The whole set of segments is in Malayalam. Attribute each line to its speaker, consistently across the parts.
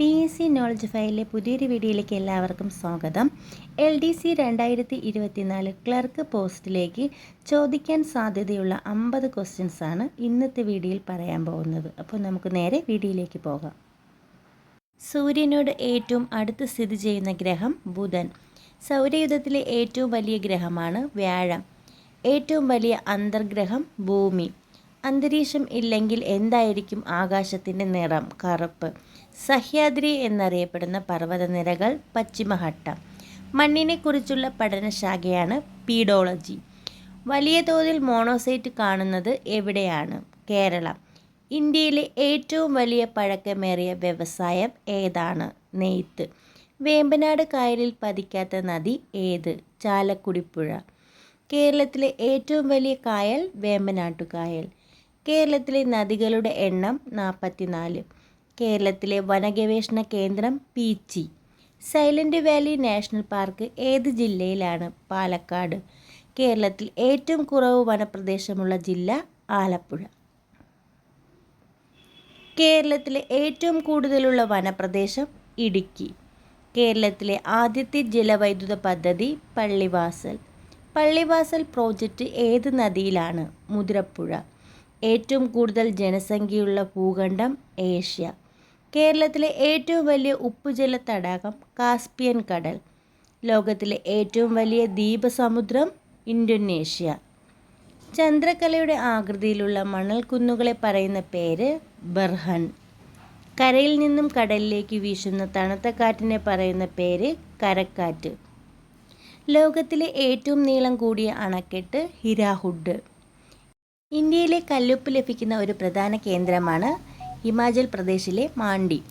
Speaker 1: പി എസ് സി നോളജ് ഫയലിലെ പുതിയൊരു വീഡിയോയിലേക്ക് എല്ലാവർക്കും സ്വാഗതം. എൽ ഡി സി രണ്ടായിരത്തി ഇരുപത്തിനാല് ക്ലർക്ക് പോസ്റ്റിലേക്ക് ചോദിക്കാൻ സാധ്യതയുള്ള അമ്പത് ക്വസ്റ്റ്യൻസ് ആണ് ഇന്നത്തെ വീഡിയോയിൽ പറയാൻ പോകുന്നത്. അപ്പോൾ നമുക്ക് നേരെ വീഡിയോയിലേക്ക് പോകാം. സൂര്യനോട് ഏറ്റവും അടുത്ത് സ്ഥിതി ചെയ്യുന്ന ഗ്രഹം ബുധൻ. സൗരയുധത്തിലെ ഏറ്റവും വലിയ ഗ്രഹമാണ് വ്യാഴം. ഏറ്റവും വലിയ അന്തർഗ്രഹം ഭൂമി. അന്തരീക്ഷം ഇല്ലെങ്കിൽ എന്തായിരിക്കും ആകാശത്തിന്റെ നിറം? കറുപ്പ്. സഹ്യാദ്രി എന്നറിയപ്പെടുന്ന പർവതനിരകൾ പശ്ചിമഘട്ടം. മണ്ണിനെക്കുറിച്ചുള്ള പഠനശാഖയാണ് പീഡോളജി. വലിയ തോതിൽ മോണോസൈറ്റ് കാണുന്നത് എവിടെയാണ്? കേരളം. ഇന്ത്യയിലെ ഏറ്റവും വലിയ പഴക്കമേറിയ വ്യവസായം ഏതാണ്? നെയ്ത്ത്. വേമ്പനാട് കായലിൽ പതിക്കാത്ത നദി ഏത്? ചാലക്കുടിപ്പുഴ. കേരളത്തിലെ ഏറ്റവും വലിയ കായൽ വേമ്പനാട്ടുകായൽ. കേരളത്തിലെ നദികളുടെ എണ്ണം നാൽപ്പത്തിനാല് കേരളത്തിലെ വനഗവേഷണ കേന്ദ്രം Peechi. Silent Valley National Park ഏത് ജില്ലയിലാണ്? പാലക്കാട്. കേരളത്തിൽ ഏറ്റവും കുറവ് വനപ്രദേശമുള്ള ജില്ല ആലപ്പുഴ. കേരളത്തിലെ ഏറ്റവും കൂടുതലുള്ള വനപ്രദേശം ഇടുക്കി. കേരളത്തിലെ ആദ്യത്തെ ജലവൈദ്യുത പദ്ധതി പള്ളിവാസൽ. പള്ളിവാസൽ പ്രോജക്റ്റ് ഏത് നദിയിലാണ്? മുതിരപ്പുഴ. ഏറ്റവും കൂടുതൽ ജനസംഖ്യയുള്ള ഭൂഖണ്ഡം ഏഷ്യ. കേരളത്തിലെ ഏറ്റവും വലിയ ഉപ്പുജല തടാകം കാസ്പിയൻ കടൽ. ലോകത്തിലെ ഏറ്റവും വലിയ ദ്വീപസമുദ്രം ഇന്തോനേഷ്യ. ചന്ദ്രകലയുടെ ആകൃതിയിലുള്ള മണൽക്കുന്നുകളെ പറയുന്ന പേര് ബർഹൻ. കരയിൽ നിന്നും കടലിലേക്ക് വീശുന്ന തണുത്ത കാറ്റിനെ പറയുന്ന പേര് കരക്കാറ്റ്. ലോകത്തിലെ ഏറ്റവും നീളം കൂടിയ അണക്കെട്ട് ഹിരാഹുഡ്. ഇന്ത്യയിലെ കല്ലുപ്പ് ലഭിക്കുന്ന ഒരു പ്രധാന കേന്ദ്രമാണ് ഹിമാചൽ പ്രദേശിലെ മാണ്ടി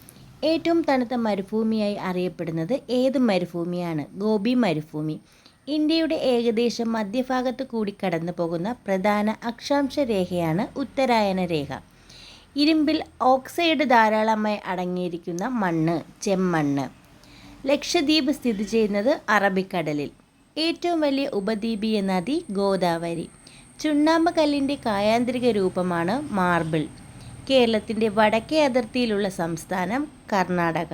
Speaker 1: ഏറ്റവും തണുത്ത മരുഭൂമിയായി അറിയപ്പെടുന്നത് ഏത് മരുഭൂമിയാണ്? ഗോപി മരുഭൂമി. ഇന്ത്യയുടെ ഏകദേശം മധ്യഭാഗത്ത് കൂടി കടന്നു പോകുന്ന പ്രധാന അക്ഷാംശ രേഖയാണ് ഉത്തരായന രേഖ. ഇരുമ്പിൽ ഓക്സൈഡ് ധാരാളമായി അടങ്ങിയിരിക്കുന്ന മണ്ണ് ചെമ്മണ്ണ്. ലക്ഷദ്വീപ് സ്ഥിതി ചെയ്യുന്നത് അറബിക്കടലിൽ. ഏറ്റവും വലിയ ഉപദ്വീപീയ നദി ഗോദാവരി. ചുണ്ണാമ്പ് കല്ലിന്റെ കായാന്തരിക രൂപമാണ് മാർബിൾ. കേരളത്തിന്റെ വടക്കേ അതിർത്തിയിലുള്ള സംസ്ഥാനം കർണാടക.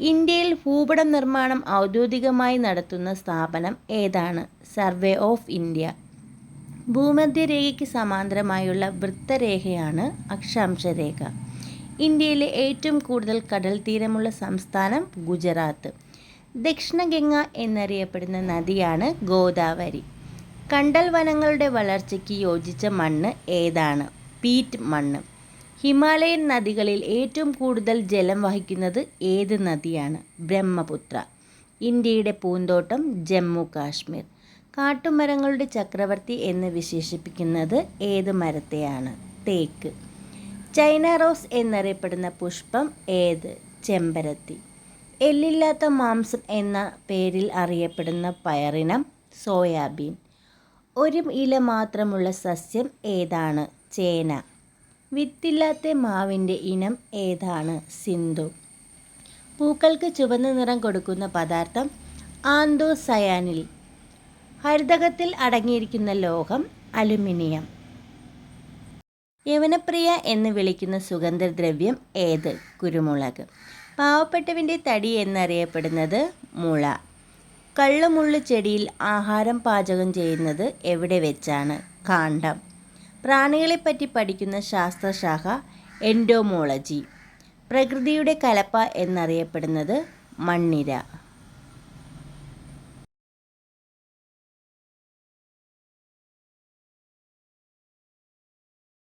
Speaker 1: ഇന്ത്യയിൽ ഭൂപടം നിർമ്മാണം ഔദ്യോഗികമായി നടത്തുന്ന സ്ഥാപനം ഏതാണ്? Survey of India. ഭൂമധ്യരേഖയ്ക്ക് സമാന്തരമായുള്ള വൃത്തരേഖയാണ് അക്ഷാംശരേഖ. ഇന്ത്യയിലെ ഏറ്റവും കൂടുതൽ കടൽ തീരമുള്ള സംസ്ഥാനം ഗുജറാത്ത്. ദക്ഷിണഗംഗ എന്നറിയപ്പെടുന്ന നദിയാണ് ഗോദാവരി. കണ്ടൽ വനങ്ങളുടെ വളർച്ചയ്ക്ക് യോജിച്ച മണ്ണ് ഏതാണ്? പീറ്റ് മണ്ണ്. ഹിമാലയൻ നദികളിൽ ഏറ്റവും കൂടുതൽ ജലം വഹിക്കുന്നത് ഏത് നദിയാണ്? ബ്രഹ്മപുത്ര. ഇന്ത്യയുടെ പൂന്തോട്ടം ജമ്മു കാശ്മീർ. കാട്ടുമരങ്ങളുടെ ചക്രവർത്തി എന്ന് വിശേഷിപ്പിക്കുന്നത് ഏത് മരത്തെയാണ്? തേക്ക്. ചൈന റോസ് എന്നറിയപ്പെടുന്ന പുഷ്പം ഏത്? ചെമ്പരത്തി. എല്ലില്ലാത്ത മാംസം എന്ന പേരിൽ അറിയപ്പെടുന്ന പയറിനം സോയാബീൻ. ഒരു ഇല മാത്രമുള്ള സസ്യം ഏതാണ്? ചേന. വിത്തില്ലാത്ത മാവിന്റെ ഇനം ഏതാണ്? സിന്ധു. പൂക്കൾക്ക് ചുവന്ന നിറം കൊടുക്കുന്ന പദാർത്ഥം ആന്തോസയാനിൽ. ഹരിതകത്തിൽ അടങ്ങിയിരിക്കുന്ന ലോഹം അലുമിനിയം. യവനപ്രിയ എന്ന് വിളിക്കുന്ന സുഗന്ധദ്രവ്യം ഏത്? കുരുമുളക്. പാവപ്പെട്ടവന്റെ തടി എന്നറിയപ്പെടുന്നത് മുള. കള്ളുമുള്ളു ചെടിയിൽ ആഹാരം പാചകം ചെയ്യുന്നത് എവിടെ വെച്ചാണ്? കാണ്ഡം. പ്രാണികളെപ്പറ്റി പഠിക്കുന്ന ശാസ്ത്രശാഖ എൻഡോമോളജി. പ്രകൃതിയുടെ കലപ്പ എന്നറിയപ്പെടുന്നത് മണ്ണിര.